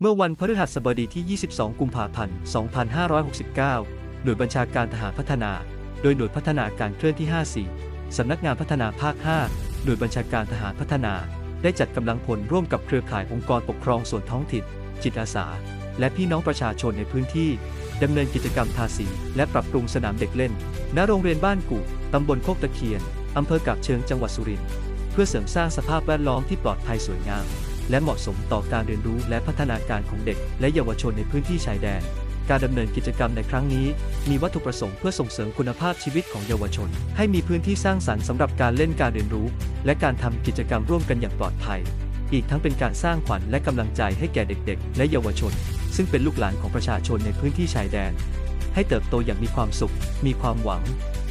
เมื่อวันพฤหัสบดีที่ 22 กุมภาพันธ์ 2569 หน่วยบัญชาการทหารพัฒนา โดยหน่วยพัฒนาการเคลื่อนที่ 54 สำนักงานพัฒนาภาค 5 หน่วยบัญชาการทหารพัฒนา ได้จัดกำลังพลร่วมกับเครือข่ายองค์กรปกครองส่วนท้องถิ่น จิตอาสา และพี่น้องประชาชนในพื้นที่ ดำเนินกิจกรรมทาสี และปรับปรุงสนามเด็กเล่น ณ โรงเรียนบ้านกู่ตำบลโคกตะเคียน อำเภอกาบเชิง จังหวัดสุรินทร์ เพื่อเสริมสร้างสภาพแวดล้อมที่ปลอดภัยสวยงาม และเหมาะสมต่อการเรียนรู้และพัฒนาการของเด็ก และเยาวชนในพื้นที่ชายแดน การดำเนินกิจกรรมในครั้งนี้ มีวัตถุประสงค์เพื่อส่งเสริมคุณภาพชีวิตของเยาวชน ให้มีพื้นที่สร้างสรรค์สำหรับการเล่นการเรียนรู้ และการทำกิจกรรมร่วมกันอย่างปลอดภัย อีกทั้งเป็นการสร้างขวัญและกำลังใจให้แก่เด็ก ๆ และเยาวชน ซึ่งเป็นลูกหลานของประชาชนในพื้นที่ชายแดน ให้เติบโตอย่างมีความสุข มีความหวัง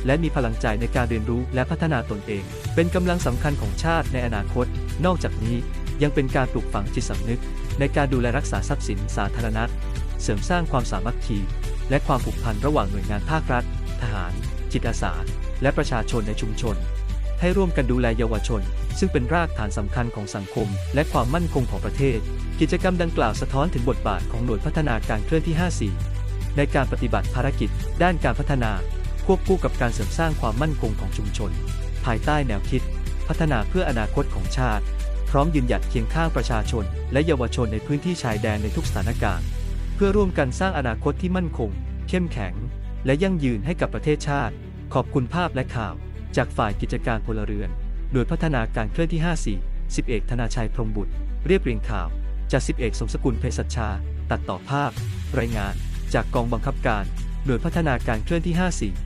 และมีพลังใจในการเรียนรู้และพัฒนาตนเอง เป็นกำลังสำคัญของชาติในอนาคต นอกจากนี้ ยังเป็นการปลูกฝังจิตสำนึก ในการดูแลรักษาทรัพย์สินสาธารณะ เสริมสร้างความสามัคคี และความผูกพันระหว่างหน่วยงานภาครัฐ ทหาร จิตอาสา และประชาชนในชุมชน ให้ร่วมกันดูแลเยาวชน ซึ่งเป็นรากฐานสำคัญของสังคม และความมั่นคงของประเทศ กิจกรรมดังกล่าวสะท้อนถึงบทบาทของหน่วยพัฒนาการเคลื่อนที่ 54 ในการปฏิบัติภารกิจ ด้านการพัฒนา ควบคู่กับการเสริมสร้างความมั่นคงของชุมชน ภายใต้แนวคิด พัฒนาเพื่ออนาคตของชาติ พร้อมยืนหยัดเคียงข้างประชาชน และเยาวชนในพื้นที่ชายแดนในทุกสถานการณ์ เพื่อร่วมกันสร้างอนาคตที่มั่นคง เข้มแข็ง และยั่งยืนให้กับประเทศชาติ ขอบคุณภาพและข่าว จากฝ่ายกิจการพลเรือนโดยพัฒนาการเคลื่อนที่ 54 10เอกธนาชัยพรมบุตร เรียบเรียงข่าว จาก10เอกสมสกุลเภสัชชา ตัดต่อภาพ รายงาน จากกองบังคับการ หน่วยพัฒนาการเคลื่อนที่ 54